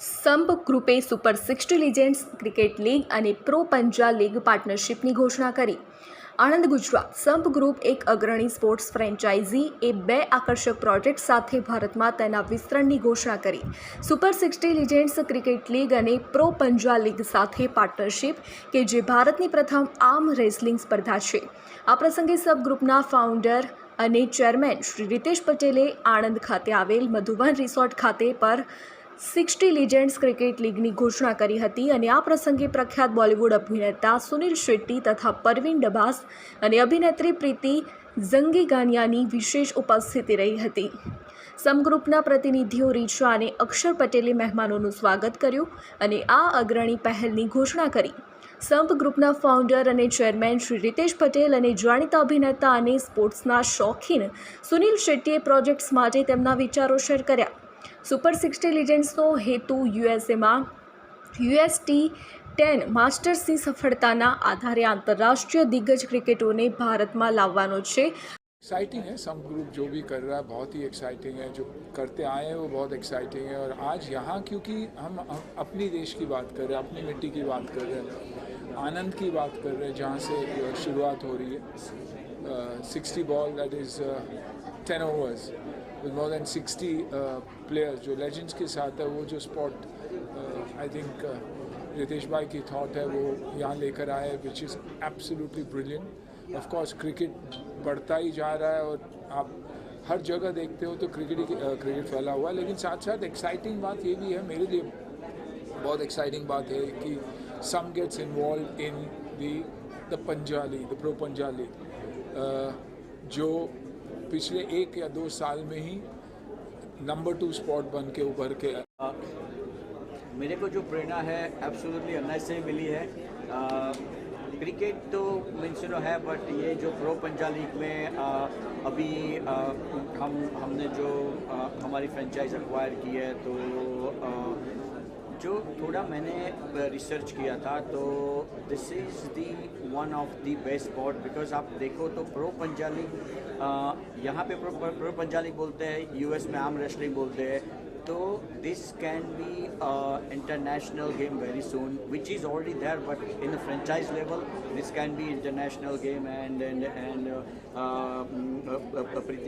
સંપ ગ્રુપે super sixty legends cricket league અને pro Panja league પાર્ટનરશિપની ઘોષણા કરી. આણંદ ગુજરાત સંપ ગ્રુપ એક અગ્રણી સ્પોર્ટ્સ ફ્રેન્ચાઇઝી એ બે આકર્ષક પ્રોજેક્ટ સાથે ભારતમાં તેના વિસ્તરણની ઘોષણા કરી. Super sixty legends cricket league અને પ્રો પંજા લીગ સાથે પાર્ટનરશિપ કે જે ભારતની પ્રથમ આર્મ રેસલિંગ સ્પર્ધા છે. આ પ્રસંગે સબ ગ્રુપના ફાઉન્ડર અને ચેરમેન શ્રી રીતેશ પટેલે આણંદ ખાતે આવેલ મધુબન રિસોર્ટ ખાતે પર સિક્સટી લીજેન્ડ્સ ક્રિકેટ લીગની ઘોષણા કરી હતી અને આ પ્રસંગે પ્રખ્યાત બોલિવૂડ અભિનેતા સુનિલ શેટ્ટી તથા પરવીન ડબાસ અને અભિનેત્રી પ્રીતિ ઝંગીગાનિયાની વિશેષ ઉપસ્થિતિ રહી હતી. સમગ્રુપના પ્રતિનિધિઓ રીચા અને અક્ષર પટેલે મહેમાનોનું સ્વાગત કર્યું અને આ અગ્રણી પહેલની ઘોષણા કરી. સંપ ગ્રુપના ફાઉન્ડર અને ચેરમેન શ્રી રીતેશ પટેલ અને જાણીતા અભિનેતા અને સ્પોર્ટ્સના શોખીન સુનિલ શેટ્ટીએ પ્રોજેક્ટ્સ માટે તેમના વિચારો શેર કર્યા. સુપર સિક્સટી લિજેન્ડ્સનો હેતુ યુએસએમાં યુએસટી ટેન માસ્ટર્સની સફળતાના આધારે આંતરરાષ્ટ્રીય દિગ્ગજ ક્રિકેટોને ભારતમાં લાવવાનો છે एक्साइटिंग है सम ग्रुप जो भी कर रहा है बहुत ही एक्साइटिंग है जो करते आए हैं वो बहुत एक्साइटिंग है और आज यहाँ क्योंकि हम, हम अपनी देश की बात कर रहे हैं अपनी मिट्टी की बात कर रहे हैं आनंद की बात कर रहे हैं जहाँ से अ, शुरुआत हो रही है sixty ball that is ten overs with more than sixty players जो लेजेंड्स के साथ है, वो जो स्पॉट आई थिंक रितेश भाई की थॉट है, वो यहाँ लेकर आए which is absolutely brilliant of course cricket बढ़ता ही जा रहा है और आप हर जगह देखते हो तो क्रिकेट ही क्रिकेट फैला हुआ है। लेकिन साथ साथ एक्साइटिंग बात ये भी है, मेरे लिए बहुत एक्साइटिंग बात है कि some gets involve in the the Panja league the pro Panja league जो पिछले एक या दो साल में ही नंबर टू स्पॉट बन के उभर के मेरे को जो प्रेरणा है एब्सोल्युटली अन्ना से मिली है। आ, क्रिकेट तो मीन्स नो है बट ये जो प्रो पंजा लीग में आ, अभी आ, हम हमने जो आ, हमारी फ्रेंचाइज एक्वायर की है तो आ, जो थोड़ा मैंने रिसर्च किया था तो this is the one of the best spot because आप देखो तो प्रो पंजाली यहाँ पे प्रो प्रो पंजा लीग बोलते हैं यूएस में आर्म रेसलिंग बोलते हैं तो this can be international game very soon, which is already there, but in franchise level this can be international game and and and